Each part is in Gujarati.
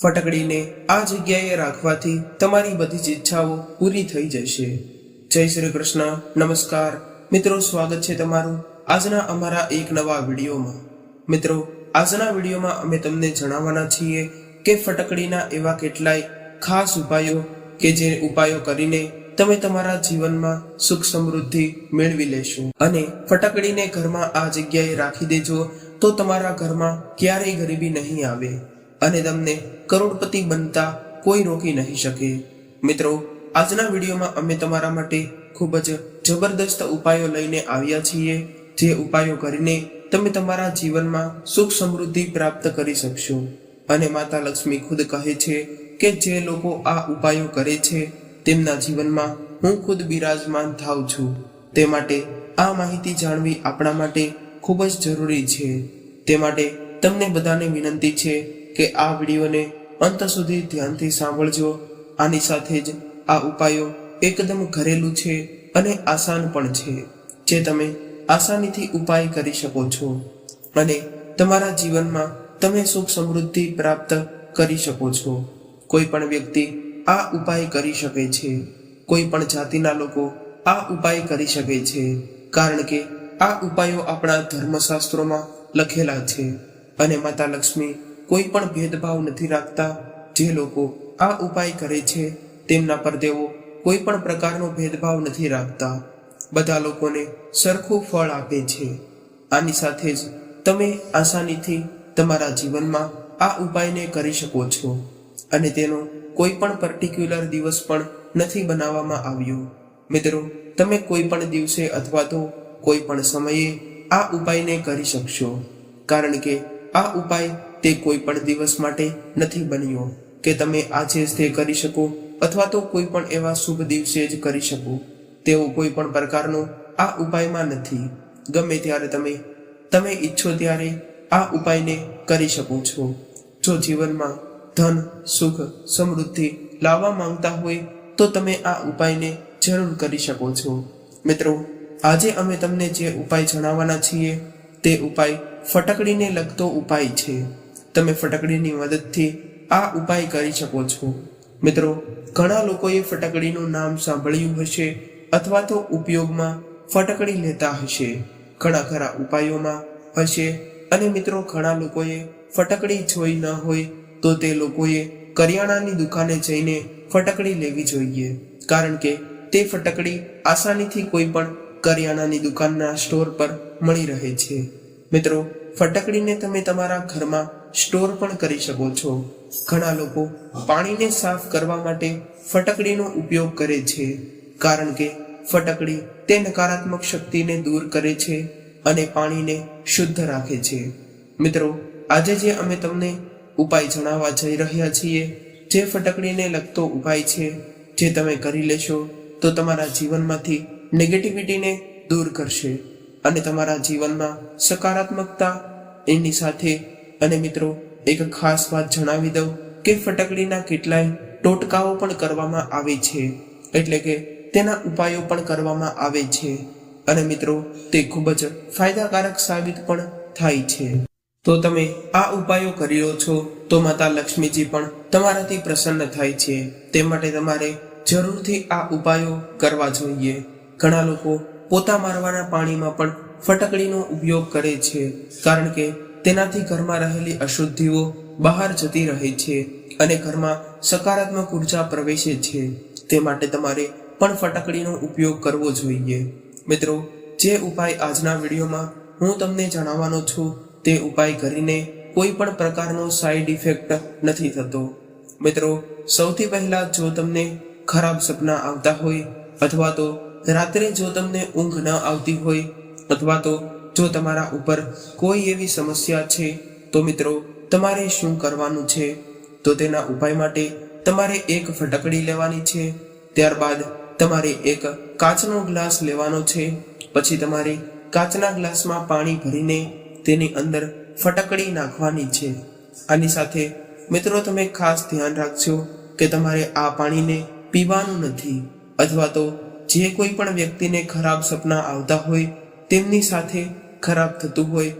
ફટકડીને આ જગ્યાએ રાખવાથી તમારી બધી જ ઈચ્છાઓ પૂરી થઈ જશે. જય શ્રી કૃષ્ણ. નમસ્કાર. મિત્રો, સ્વાગત છે તમારું આજના અમારા એક નવા વિડીયોમાં. મિત્રો, આજના વિડીયોમાં અમે તમને જણાવવાના છીએ કે ફટકડીના એવા કેટલાય ખાસ ઉપાયો કે જે ઉપાયો કરીને તમે તમારા જીવનમાં સુખ સમૃદ્ધિ મેળવી લેશો. અને ફટકડીને ઘરમાં આ જગ્યાએ રાખી દેજો તો તમારા ઘરમાં ક્યારેય ગરીબી નહીં આવે. અને તમને કરોડપતિ બનતા કોઈ રોકી નહીં શકે. મિત્રો, આજના વિડીયોમાં અમે તમારા માટે ખૂબ જ જબરદસ્ત ઉપાયો લઈને આવ્યા છીએ, જે ઉપાયો કરીને તમે તમારા જીવનમાં સુખ સમૃદ્ધિ પ્રાપ્ત કરી શકશો. અને માતા લક્ષ્મી ખુદ કહે છે કે જે લોકો આ ઉપાયો કરે છે, તેમના જીવનમાં હું ખુદ બિરાજમાન થાઉં છું. તે માટે આ માહિતી જાણવી આપણા માટે ખૂબ જ જરૂરી છે. તે માટે તમને બધાને વિનંતી છે કે આ વિડીયોને અંત સુધી ધ્યાનથી સાંભળજો. આની સાથે જ આ ઉપાયો એકદમ ઘરેલું છે અને આસાન પણ છે, જે તમે આસાનીથી ઉપાય કરી શકો છો અને તમારા જીવનમાં તમે સુખ સમૃદ્ધિ પ્રાપ્ત કરી શકો છો. કોઈ પણ વ્યક્તિ આ ઉપાય કરી શકે છે. કોઈ પણ જાતિના લોકો આ ઉપાય કરી શકે છે, કારણ કે આ ઉપાયો આપણા ધર્મશાસ્ત્રોમાં લખેલા છે અને માતા લક્ષ્મી કોઈ પણ ભેદભાવ નથી રાખતા. જે લોકો આ ઉપાય કરે છે, તેમના પર તેઓ કોઈ પણ પ્રકારનો ભેદભાવ નથી રાખતા. બધા લોકોને સરખું ફળ આપે છે. આની સાથે જ તમે આસાનીથી તમારા જીવનમાં આ ઉપાયને કરી શકો છો. અને તેનો કોઈ પણ પર્ટિક્યુલર દિવસ પણ નથી બનાવવામાં આવ્યો. મિત્રો, તમે કોઈ પણ દિવસે અથવા તો કોઈ પણ સમયે આ ઉપાયને કરી શકશો. કારણ કે આ ઉપાય તે કોઈ પણ દિવસ માટે નથી બન્યો કે તમે આજે જ તે કરી શકો અથવા તો કોઈ પણ એવા શુભ દિવસે જ કરી શકો. તેવો કોઈ પણ પ્રકારનો આ ઉપાયમાં નથી. ગમે ત્યારે તમે તમે ઈચ્છો ત્યારે આ ઉપાયને કરી શકો છો. જો જીવનમાં ધન, સુખ, સમૃદ્ધિ લાવવા માંગતા હોય તો તમે આ ઉપાયને જરૂર કરી શકો છો. મિત્રો, આજે અમે તમને જે ઉપાય જણાવવાના છીએ તે ઉપાય ફટકડીને લગતો ઉપાય છે. તમે ફટકડીની મદદથી આ ઉપાય કરી શકો છો. મિત્રો, ઘણા લોકોએ ફટકડીનું નામ સાંભળ્યું હશે અથવા તો ઉપયોગમાં ફટકડી લેતા હશે. ઘણા ખરા ઉપાયોમાં હશે અને મિત્રો, ઘણા લોકોએ ફટકડી જોઈ ન હોય તો તે લોકોએ કરિયાણાની દુકાને જઈને ફટકડી લેવી જોઈએ. કારણ કે તે ફટકડી આસાનીથી કોઈ પણ કરિયાણાની દુકાનના સ્ટોર પર મળી રહે છે. મિત્રો ફટકડીને તમે તમારા ઘરમાં સ્ટોર પણ કરી શકો છો. ઘણા લોકો પાણીને સાફ કરવા માટે ફટકડીનો ઉપયોગ કરે છે, કારણ કે ફટકડી તે નકારાત્મક શક્તિને દૂર કરે છે અને પાણીને શુદ્ધ રાખે છે. મિત્રો, આજે જે અમે તમને ઉપાય જણાવવા જઈ રહ્યા છીએ, જે ફટકડીને લગતો ઉપાય છે, જે તમે કરી લેશો, તો તમારા જીવનમાંથી નેગેટિવિટીને દૂર કરશે. અને તમારા જીવનમાં સકારાત્મકતા એની સાથે. અને મિત્રો, એક ખાસ વાત જણાવી દઉં કે ફટકડીના કેટલાય ટોટકાઓ પણ કરવામાં આવે છે. એટલે કે તેના ઉપાયો પણ કરવામાં આવે છે. અને મિત્રો, તે ખૂબ જ ફાયદાકારક સાબિત પણ થાય છે. તો તમે આ ઉપાયો કરી લો છો તો માતા લક્ષ્મીજી પણ તમારાથી પ્રસન્ન થાય છે. તે માટે તમારે જરૂરથી આ ઉપાયો કરવા જોઈએ. ઘણા લોકો પોતા મારવાના પાણીમાં પણ ફટકડીનો ઉપયોગ કરે છે, કારણ કે તેનાથી ઘરમાં રહેલી અશુદ્ધિઓ બહાર જતી રહે છે અને ઘરમાં સકારાત્મક ઊર્જા પ્રવેશે છે. તે માટે તમારે પણ ફટકડીનો ઉપયોગ કરવો જોઈએ. મિત્રો, જે ઉપાય આજના વિડીયોમાં હું તમને જણાવવાનો છું, તે ઉપાય કરીને કોઈ પણ પ્રકારનો સાઈડ ઇફેક્ટ નથી થતો. મિત્રો, સૌથી પહેલા જો તમને ખરાબ સપના આવતા હોય અથવા તો રાત્રે જો તમને ઊંઘ ન આવતી હોય અથવા તો જો તમારા ઉપર કોઈ એવી સમસ્યા છે, તો મિત્રો, તમારે શું કરવાનું છે? તો તેના ઉપાય માટે તમારે એક ફટકડી લેવાની છે, ત્યારબાદ તમારે એક કાચનો ગ્લાસ લેવાનો છે, પછી તમારે કાચના ગ્લાસમાં પાણી ભરીને તેની અંદર ફટકડી નાખવાની છે. આની સાથે, મિત્રો, તમે ખાસ ધ્યાન રાખજો કે તમારે આ પાણીને પીવાનું નથી, અથવા તો જે કોઈ પણ વ્યક્તિને ખરાબ સપના આવતા હોય, તેમની સાથે ખરાબ થતું હોય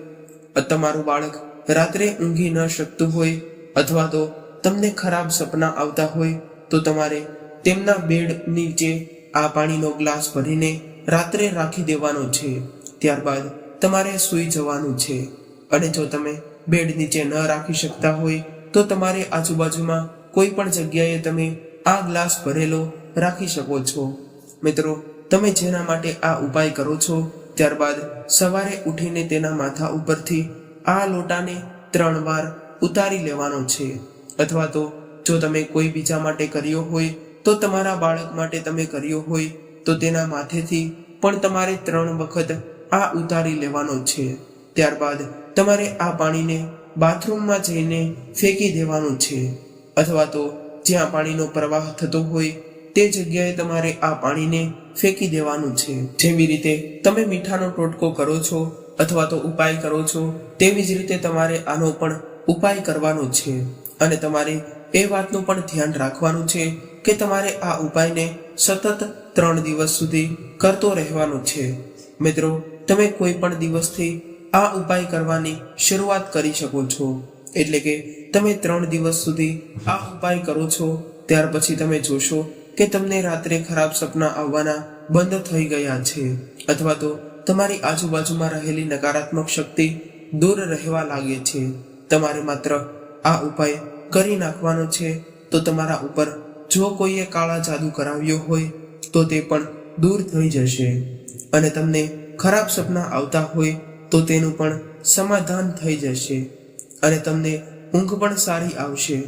તમારું બાળક રાત્રે ઊંઘી ન શકતું હોય, અથવા તો તમને ખરાબ સપના આવતા હોય, તો તમારે તેમના બેડ નીચે આ પાણીનો ગ્લાસ ભરીને રાત્રે રાખી દેવાનો છે. ત્યારબાદ તમારે સૂઈ જવાનું છે. અને જો તમે બેડ નીચે ન રાખી શકતા હોય, તો તમારે આજુબાજુમાં કોઈ પણ જગ્યાએ તમે આ ગ્લાસ ભરેલો રાખી શકો છો. મિત્રો, તમે જેના માટે આ ઉપાય કરો છો, ત્યારબાદ સવારે ઉઠીને તેના માથા ઉપરથી આ લોટાને ત્રણ વાર ઉતારી લેવાનો છે. અથવા તો, જો તમે કોઈ બીજા માટે કર્યો હોય, તો તમારા બાળક માટે તમે કર્યો હોય, તો તેના માથેથી પણ તમારે ત્રણ વખત આ ઉતારી લેવાનો છે. ત્યારબાદ તમારે આ પાણીને બાથરૂમમાં જઈને ફેંકી દેવાનું છે. અથવા તો, જ્યાં પાણીનો પ્રવાહ થતો હોય તે જગ્યાએ તમારે આ પાણીને ફેંકી દેવાનું છે. જેવી રીતે તમે મીઠાનો ટોટકો કરો છો અથવા તો ઉપાય કરો છો, તેવી જ રીતે તમારે આનો પણ ઉપાય કરવાનો છે. અને તમારે એ વાતનું પણ ધ્યાન રાખવાનું છે કે તમારે આ ઉપાયને સતત ત્રણ દિવસ સુધી કરતો રહેવાનો છે. મિત્રો, તમે કોઈ પણ દિવસથી આ ઉપાય કરવાની શરૂઆત કરી શકો છો. એટલે કે તમે ત્રણ દિવસ સુધી આ ઉપાય કરો છો, ત્યાર પછી તમે જોશો કે તમને રાત્રે ખરાબ સપના આવવાના બંધ થઈ ગયા છે, અથવા તો તમારી આજુબાજુમાં રહેલી નકારાત્મક શક્તિ દૂર રહેવા લાગે છે. તમારે માત્ર આ ઉપાય કરી નાખવાનો છે, તો તમારા ઉપર જો કોઈએ કાળા જાદુ કરાવ્યો હોય, તો તે પણ દૂર થઈ જશે. અને તમને ખરાબ સપના આવતા હોય, તો તેનું પણ સમાધાન થઈ જશે. અને તમને ઊંઘ પણ સારી આવશે.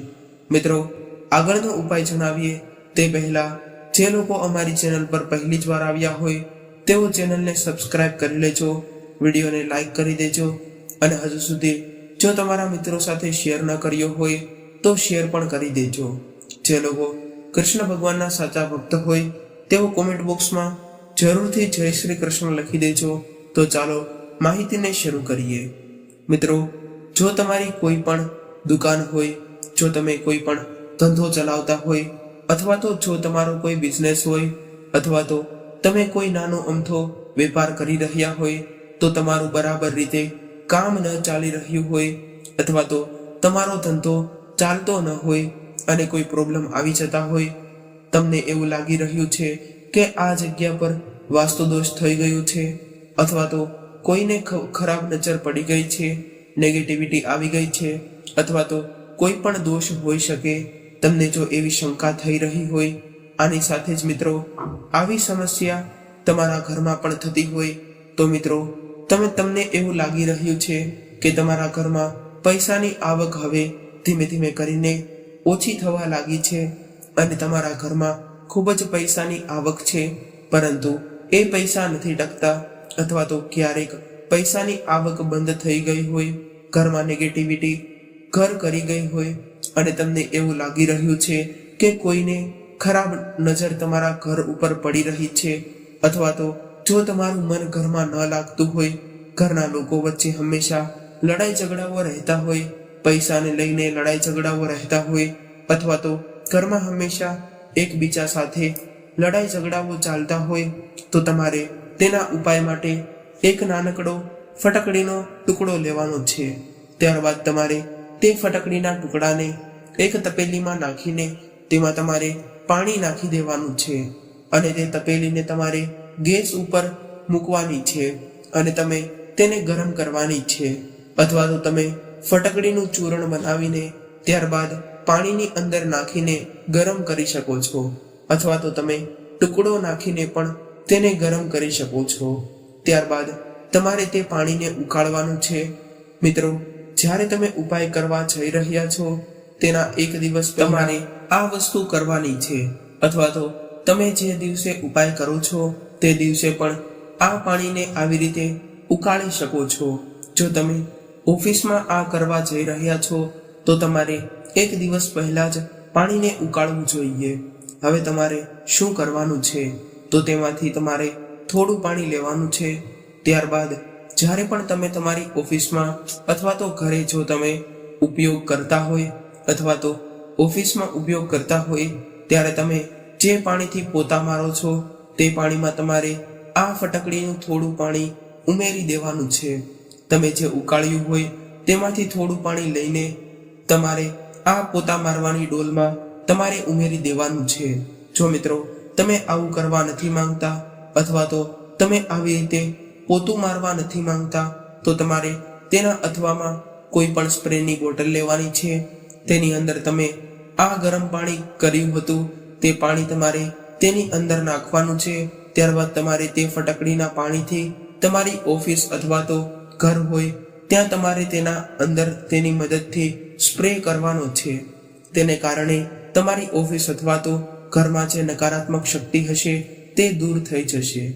મિત્રો, આગળનો ઉપાય જણાવીએ તે પહેલા જે લોકો અમારી ચેનલ પર પહેલી જ વાર આવ્યા હોય, તેઓ ચેનલને સબસ્ક્રાઇબ કરી લેજો, વિડીયોને લાઈક કરી દેજો અને હજુ સુધી જો તમારા મિત્રો સાથે શેર ન કર્યો હોય, તો શેર પણ કરી દેજો. જે લોકો કૃષ્ણ ભગવાનના સાચા ભક્ત હોય, તેઓ કોમેન્ટ બોક્સમાં જરૂરથી જય શ્રી કૃષ્ણ લખી દેજો. તો ચાલો માહિતીને શરૂ કરીએ. મિત્રો, જો તમારી કોઈ પણ દુકાન હોય, જો તમે કોઈ પણ ધંધો ચલાવતા હોય અથવા તો જો તમારો કોઈ બિઝનેસ હોય, અથવા તો તમે કોઈ નાનો અમથો વેપાર કરી રહ્યા હોય, તો તમારું બરાબર રીતે કામ ન ચાલી રહ્યું હોય, અથવા તો તમારો ધંધો ચાલતો ન હોય અને કોઈ પ્રોબ્લેમ આવી જતા હોય, તમને એવું લાગી રહ્યું છે કે આ જગ્યા પર વાસ્તુદોષ થઈ ગયું છે, અથવા તો કોઈને ખરાબ નજર પડી ગઈ છે નેગેટિવિટી આવી ગઈ છે, અથવા તો કોઈ પણ દોષ હોઈ શકે તમને જો એવી શંકા થઈ રહી હોય, આની સાથે જ મિત્રો, આવી સમસ્યા તમારા ઘરમાં પણ થતી હોય. તો મિત્રો, તમે તમને એવું લાગી રહ્યું છે કે તમારા ઘરમાં પૈસાની આવક હવે ધીમે ધીમે કરીને ઓછી થવા લાગી છે અને તમારા ઘરમાં ખૂબ જ પૈસાની આવક છે, પરંતુ એ પૈસા નથી ટકતા અથવા તો ક્યારેક પૈસાની આવક બંધ થઈ ગઈ હોય, ઘરમાં નેગેટિવિટી ઘર કરી ગઈ હોય અને તમને એવું લાગી રહ્યું છે કે કોઈને ખરાબ નજર તમારા ઘર ઉપર પડી રહી છે, અથવા તો જો તમારું મન ઘરમાં ન લાગતું હોય, ઘરના લોકો વચ્ચે હંમેશા લડાઈ ઝઘડાઓ રહેતા હોય, પૈસાને લઈને લડાઈ ઝઘડાઓ રહેતા હોય, અથવા તો ઘરમાં હંમેશા એકબીજા સાથે લડાઈ ઝઘડાઓ ચાલતા હોય, તો તમારે તેના ઉપાય માટે એક નાનકડો ફટકડીનો ટુકડો લેવાનો છે. ત્યારબાદ તમારે તે ફટકડીના ટુકડાને એક તપેલીમાં નાખીને તેમાં તમારે પાણી નાખી દેવાનું છે અને તે તપેલીને તમારે ગેસ ઉપર મૂકવાની છે અને તમે તેને ગરમ કરવાની છે. અથવા તો તમે ફટકડીનું ચૂરણ બનાવીને ત્યારબાદ પાણીની અંદર નાખીને ગરમ કરી શકો છો. અથવા તો તમે ટુકડો નાખીને પણ તેને ગરમ કરી શકો છો. ત્યારબાદ તમારે તે પાણીને ઉકાળવાનું છે. મિત્રો, જ્યારે તમે ઉપાય કરવા જઈ રહ્યા છો તેના એક દિવસ તમારે આ વસ્તુ કરવાની છે. અથવા તો તમે જે દિવસે ઉપાય કરો છો તે દિવસે પણ આ પાણીને આવી રીતે ઉકાળી શકો છો. જો તમે ઓફિસમાં આ કરવા જઈ રહ્યા છો તો તમારે એક દિવસ પહેલા જ પાણીને ઉકાળવું જોઈએ. હવે તમારે શું કરવાનું છે? તો તેમાંથી તમારે થોડું પાણી લેવાનું છે. ત્યારબાદ જ્યારે પણ તમે તમારી ઓફિસમાં અથવા તો ઘરે જો તમે ઉપયોગ કરતા હોય અથવા તો ઓફિસમાં ઉપયોગ કરતા હોય ત્યારે તમે જે પાણીથી પોતા મારો છો તે પાણીમાં તમારે આ ફટકડીનું થોડું પાણી ઉમેરી દેવાનું છે. તમે જે ઉકાળ્યું હોય તેમાંથી થોડું પાણી લઈને તમારે આ પોતા મારવાની ડોલમાં તમારે ઉમેરી દેવાનું છે. જો મિત્રો, તમે આવું કરવા નથી માંગતા અથવા તો તમે આવી રીતે પોતું મારવા નથી માંગતા, તો તમારે તેના અથવામાં કોઈ પણ સ્પ્રેની બોટલ લેવાની છે તેની અંદર તમે આ ગરમ પાણી કર્યું હતું, તે પાણી તમારે તેની અંદર નાખવાનું છે. ત્યારબાદ તમારે તે ફટકડીના પાણીથી તમારી ઓફિસ અથવા તો ઘર હોય, ત્યાં તમારે તેના અંદર તેની મદદથી સ્પ્રે કરવાનો છે. તેને કારણે તમારી ઓફિસ અથવા તો ઘરમાં જે નકારાત્મક શક્તિ હશે, તે દૂર થઈ જશે.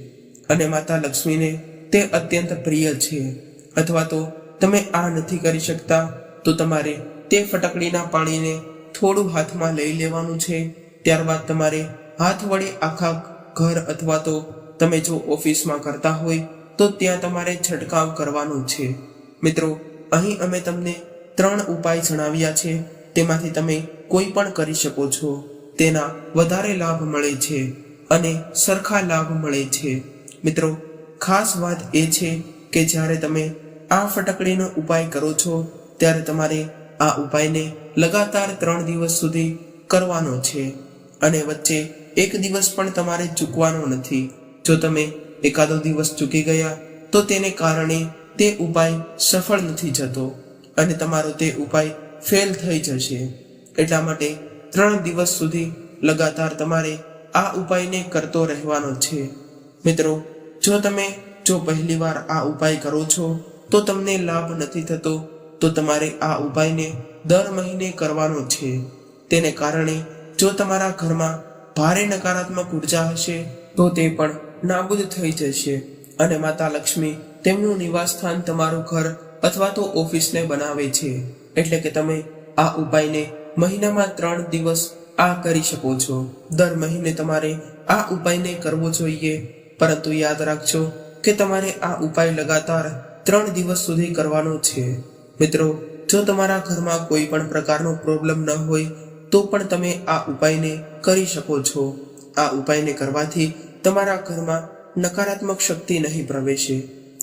અને માતા લક્ષ્મીને તે અત્યંત પ્રિય છે. અથવા તો તમે આ નથી કરી શકતા, તો તમારે તે ફટકડીના પાણીને થોડું હાથમાં લઈ લેવાનું છે. ત્યારબાદ તમારે હાથ વડે આખા ઘર અથવા તો તમે જો ઓફિસમાં કરતા હોય, તો ત્યાં તમારે છંટકાવ કરવાનો છે. મિત્રો, અહીં અમે તમને ત્રણ ઉપાય જણાવ્યા છે. તેમાંથી તમે કોઈ પણ કરી શકો છો. તેના વધારે લાભ મળે છે અને સરખા લાભ મળે છે. મિત્રો, ખાસ વાત એ છે કે જ્યારે તમે આ ફટકડીનો ઉપાય કરો છો, ત્યારે તમારે આ ઉપાયને લગાતાર ત્રણ દિવસ સુધી કરવાનો છે અને વચ્ચે એક દિવસ પણ તમારે ચૂકવાનો નથી. જો તમે એકાદો દિવસ ચૂકી ગયા, તો તેને કારણે તે ઉપાય સફળ નથી જતો અને તમારો તે ઉપાય ફેલ થઈ જશે. એટલા માટે ત્રણ દિવસ સુધી લગાતાર તમારે આ ઉપાયને કરતો રહેવાનો છે. મિત્રો, જો તમે જો પહેલીવાર આ ઉપાય કરો છો, તો તમને લાભ નથી થતો તો તમારે આ ઉપાયને દર મહિને કરવાનો છે. તેને કારણે જો તમારા ઘરમાં ભારે નકારાત્મક ઊર્જા હશે, તો તે પણ નાબૂદ થઈ જશે અને માતા લક્ષ્મી તેમનું નિવાસસ્થાન તમારું ઘર અથવા તો ઓફિસને બનાવે છે. એટલે કે તમે આ ઉપાયને મહિનામાં ત્રણ દિવસ આ કરી શકો છો. દર મહિને તમારે આ ઉપાયને કરવો જોઈએ. પરંતુ યાદ રાખજો કે તમારે આ ઉપાય લગાતાર ત્રણ દિવસ સુધી કરવાનો છે. મિત્રો, જો તમારા ઘરમાં કોઈ પણ પ્રકારનો પ્રોબ્લેમ ન હોય, તો પણ તમે આ ઉપાયને કરી શકો છો. આ ઉપાયને કરવાથી તમારા ઘરમાં નકારાત્મક શક્તિ નહીં પ્રવેશે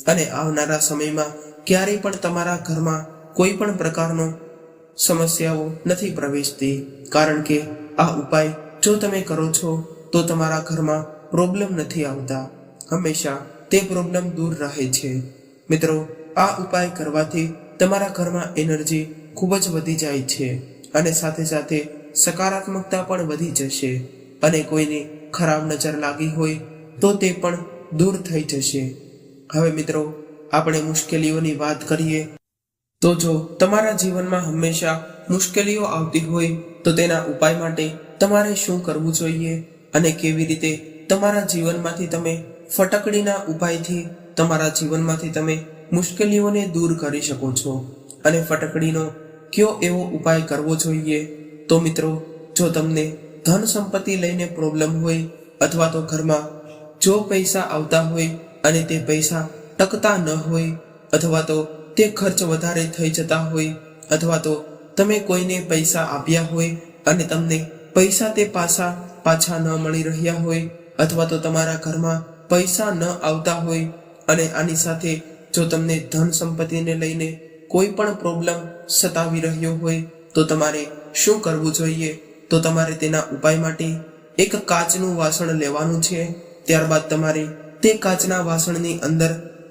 અને આવનારા સમયમાં ક્યારેય પણ તમારા ઘરમાં કોઈ પણ પ્રકારનો સમસ્યાઓ નથી પ્રવેશતી. કારણ કે આ ઉપાય જો તમે કરો છો, તો તમારા ઘરમાં પ્રોબ્લેમ નથી આવતા. હંમેશા તે પ્રોબ્લેમ દૂર રહે છે. મિત્રો, આ ઉપાય કરવાથી તમારા ઘરમાં એનર્જી ખૂબ જ વધી જાય છે અને સાથે સાથે સકારાત્મકતા પણ વધી જશે અને કોઈની ખરાબ નજર લાગી હોય તો તે પણ દૂર થઈ જશે. હવે મિત્રો, આપણે મુશ્કેલીઓની વાત કરીએ તો જો તમારા જીવનમાં હંમેશા મુશ્કેલીઓ આવતી હોય તો તેના ઉપાય માટે તમારે શું કરવું જોઈએ અને કેવી રીતે તમારા જીવનમાંથી તમે ફટકડીના ઉપાયથી તમારા જીવનમાંથી તમે મુશ્કેલીઓને દૂર કરી શકો છો અને ફટકડીનો કયો એવો ઉપાય કરવો જોઈએ? તો મિત્રો, જો તમને ધન સંપત્તિ લઈને પ્રોબ્લેમ હોય અથવા તો ઘરમાં જો પૈસા આવતા હોય અને તે પૈસા ટકતા ન હોય અથવા તો તે ખર્ચ વધારે થઈ જતા હોય અથવા તો તમે કોઈને પૈસા આપ્યા હોય અને તમને પૈસા તે પાછા પાછા ન મળી રહ્યા હોય અથવા તો તમારા ઘરમાં પૈસા ન આવતા હોય અને આની સાથે જો તમને ધન સંપત્તિને લઈને કોઈ પણ પ્રોબ્લેમ સતાવી રહ્યો હોય, તો તમારે શું કરવું જોઈએ? તો તમારે તેના ઉપાય માટે એક કાચનું વાસણ લેવાનું છે. ત્યારબાદ તમારે તે કાચના વાસણની અંદર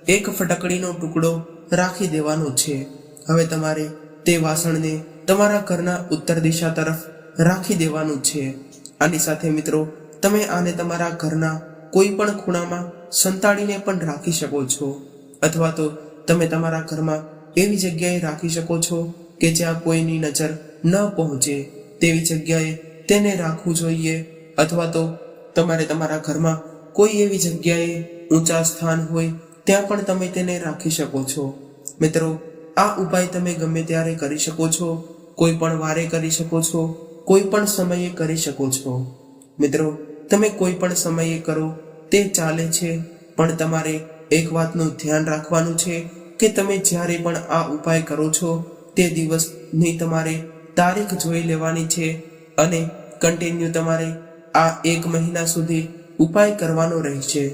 એક ફટકડીનો ટુકડો રાખી દેવાનો છે. હવે તમારે તે વાસણને તમારા ઘરના ઉત્તર દિશા તરફ રાખી દેવાનું છે. આની સાથે મિત્રો, તમે આને તમારા ઘરના કોઈ પણ ખૂણામાં સંતાડીને પણ રાખી શકો છો. અથવા તો તમે તમારા ઘરમાં એવી જગ્યાએ રાખી શકો છો કે જ્યાં કોઈની નજર ન પહોંચે, તેવી જગ્યાએ તેને રાખવું જોઈએ. અથવા તો તમારે તમારા ઘરમાં કોઈ એવી જગ્યાએ ઊંચા સ્થાન હોય, ત્યાં પણ તમે તેને રાખી શકો છો. મિત્રો, આ ઉપાય તમે ગમે ત્યારે કરી શકો છો, કોઈ પણ વારે કરી શકો છો, કોઈ પણ સમયે કરી શકો છો. મિત્રો, તમે કોઈ પણ સમયે કરો, તે ચાલે છે, પણ તમારે એક વાતનું ધ્યાન રાખવાનું છે કે તમે જ્યારે પણ આ ઉપાય કરો છો, તે દિવસની તમારે તારીખ જોઈ લેવાની છે અને કન્ટિન્યુ તમારે આ એક મહિના સુધી ઉપાય કરવાનો રહેશે.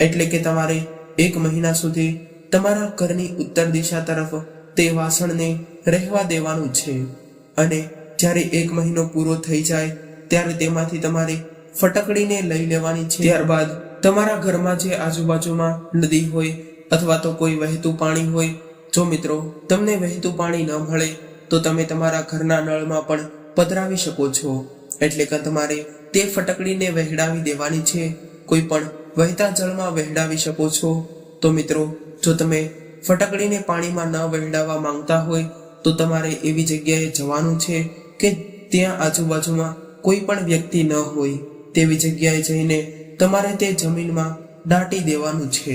એટલે કે તમારે એક મહિના સુધી તમારા ઘરની ઉત્તર દિશા તરફ તે વાસણને રહેવા દેવાનું છે. અને જ્યારે એક મહિનો પૂરો થઈ જાય, ત્યારે તેમાંથી તમારે ફટકડીને લઈ લેવાની છે. ત્યારબાદ તમારા ઘરમાં જે આજુબાજુમાં નદી હોય અથવા તો કોઈ વહેતું પાણી હોય, જો મિત્રો તમને વહેતું પાણી ન મળે, તો તમે તમારા ઘરના નળમાં પણ પધરાવી શકો છો. એટલે કે તમારે તે ફટકડીને વહેડાવી દેવાની છે. કોઈ પણ વહેતા જળમાં વહેડાવી શકો છો. તો મિત્રો, જો તમે ફટકડીને પાણીમાં ન વહેડાવવા માંગતા હોય, તો તમારે એવી જગ્યાએ જવાનું છે કે ત્યાં આજુબાજુમાં કોઈ પણ વ્યક્તિ ન હોય. તેવી જગ્યાએ જઈને તમારે તે જમીનમાં દાટી દેવાનું છે.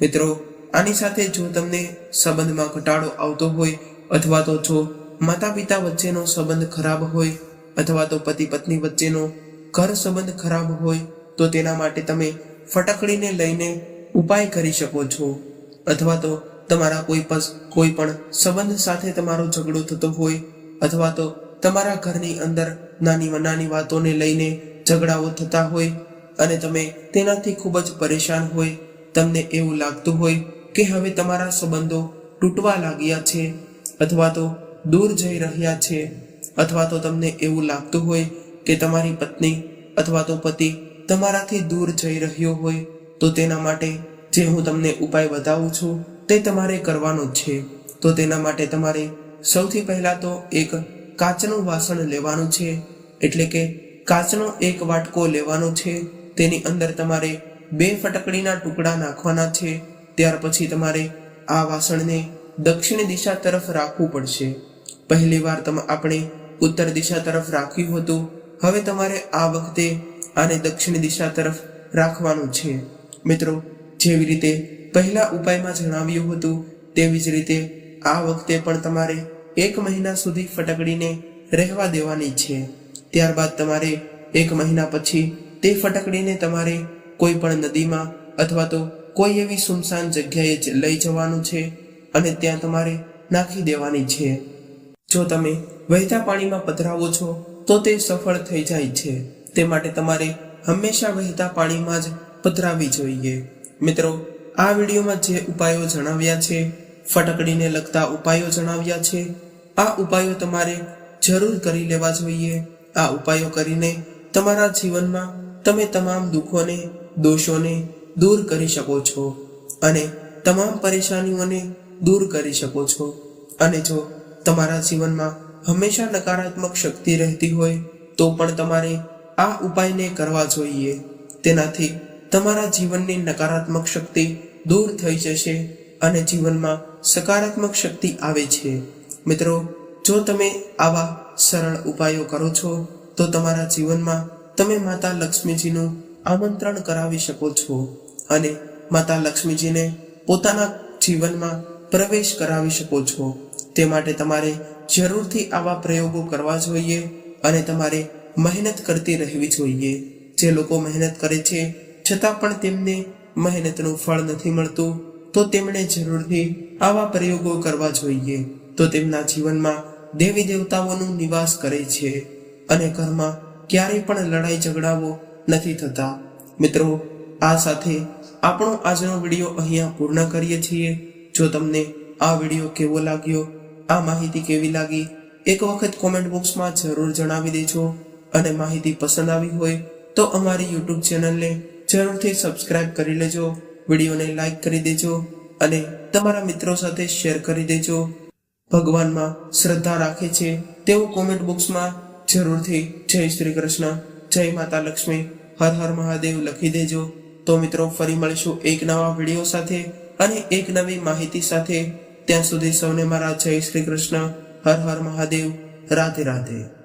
મિત્રો, આની સાથે જો તમને સંબંધમાં ઘટાડો આવતો હોય અથવા તો જો માતા પિતા વચ્ચેનો સંબંધ ખરાબ હોય અથવા તો પતિ પત્ની વચ્ચેનો ઘર સંબંધ ખરાબ હોય, તો તેના માટે તમે ફટકડીને લઈને ઉપાય કરી શકો છો. અથવા તો તમારા કોઈ કોઈ પણ સંબંધ સાથે તમારો ઝઘડો થતો હોય, અથવા તો તમારા ઘરની અંદર નાની નાની વાતોને લઈને ઝઘડાઓ થતા હોય અને તમે તેનાથી ખૂબ જ પરેશાન હોય, તમને એવું લાગતું હોય કે હવે તમારા સંબંધો તૂટવા લાગ્યા છે અથવા તો દૂર જઈ રહ્યા છે અથવા તો તમને એવું લાગતું હોય કે તમારી પત્ની અથવા તો પતિ તમારાથી દૂર જઈ રહ્યો હોય, તો તેના માટે જે હું તમને ઉપાય બતાવું છું તે તમારે કરવાનો છે. તો તેના માટે તમારે સૌથી પહેલા તો એક કાચનું વાસણ લેવાનું છે, એટલે કે કાચનો એક વાટકો લેવાનો છે. તેની અંદર તમારે બે ફટકડીના ટુકડા નાખવાના છે. ત્યાર પછી તમારે આ વાસણને દક્ષિણ દિશા તરફ રાખવું પડશે. પહેલી વાર આપણે ઉત્તર દિશા તરફ રાખ્યું હતું. હવે તમારે આ વખતે આને દક્ષિણ દિશા તરફ રાખવાનું છે. મિત્રો, જેવી રીતે પહેલા ઉપાયમાં જણાવ્યું હતું, તેવી જ રીતે આ વખતે પણ તમારે એક મહિના સુધી ફટકડીને રહેવા દેવાની છે. ત્યારબાદ તમારે એક મહિના પછી તે ફટકડીને તમારે કોઈ પણ નદીમાં અથવા તો કોઈ એવી સુમસાન જગ્યાએ જ લઈ જવાનું છે અને ત્યાં તમારે નાખી દેવાની છે. જો તમે વહેતા પાણીમાં પધરાવો છો, તો તે સફળ થઈ જાય છે. તે માટે તમારે હંમેશા વહેતા પાણીમાં જ પધરાવી જોઈએ. મિત્રો, આ વિડીયોમાં જે ઉપાયો જણાવ્યા છે, ફટકડીને લગતા ઉપાયો જણાવ્યા છે, આ ઉપાયો તમારે જરૂર કરી લેવા જોઈએ. આ ઉપાયો કરીને તમારા જીવનમાં તમે તમામ દુઃખોને, દોષોને દૂર કરી શકો છો અને તમામ પરેશાનીઓને દૂર કરી શકો છો. અને જો તમારા જીવનમાં હંમેશા નકારાત્મક શક્તિ રહેતી હોય, તો પણ તમારે આ ઉપાયને કરવા જોઈએ. તેનાથી તમારા જીવનની નકારાત્મક શક્તિ દૂર થઈ જશે અને જીવનમાં સકારાત્મક શક્તિ આવે છે. મિત્રો, જો તમે આવા સરળ ઉપાયો કરો છો, તો તમારા જીવનમાં તમે માતા લક્ષ્મીજીનું આમંત્રણ કરાવી શકો છો અને માતા લક્ષ્મીજીને પોતાના જીવનમાં પ્રવેશ કરાવી શકો છો. તે માટે તમારે જરૂરથી આવા પ્રયોગો કરવા જોઈએ અને તમારે મહેનત કરતી રહેવી જોઈએ. જે લોકો મહેનત કરે છે, છતાં પણ તેમને મહેનતનું ફળ નથી મળતું, તો તેમણે જરૂરથી આવા પ્રયોગો કરવા જોઈએ. તો તેમના જીવનમાં દેવી દેવતાઓનું નિવાસ કરે છે અને ઘરમાં ક્યારેય પણ લડાઈ ઝઘડાઓ નથી થતા. મિત્રો, આ સાથે આપણો આજનો વીડિયો અહીંયા પૂર્ણ કરીએ છીએ. જો તમને આ વીડિયો કેવો લાગ્યો, આ માહિતી કેવી લાગી, એક વખત કોમેન્ટ બોક્સમાં જરૂર જણાવી દેજો. અને માહિતી પસંદ આવી હોય તો અમારી યુટ્યુબ ચેનલને જરૂરથી સબસ્ક્રાઇબ કરી લેજો. વિડીયોને લાઈક કરી દેજો અને તમારા મિત્રો સાથે શેર કરી દેજો. ભગવાનમાં શ્રદ્ધા રાખે છે. તેઓ કોમેન્ટ બોક્સમાં જરૂરથી જય શ્રી કૃષ્ણ, જય માતા લક્ષ્મી, હર હર મહાદેવ લખી દેજો. તો મિત્રો, ફરી મળીશું એક નવા વીડિયો સાથે અને એક નવી માહિતી સાથે. ત્યાં સુધી સૌને મારા જય શ્રી કૃષ્ણ, હર હર મહાદેવ, રાધે રાધે.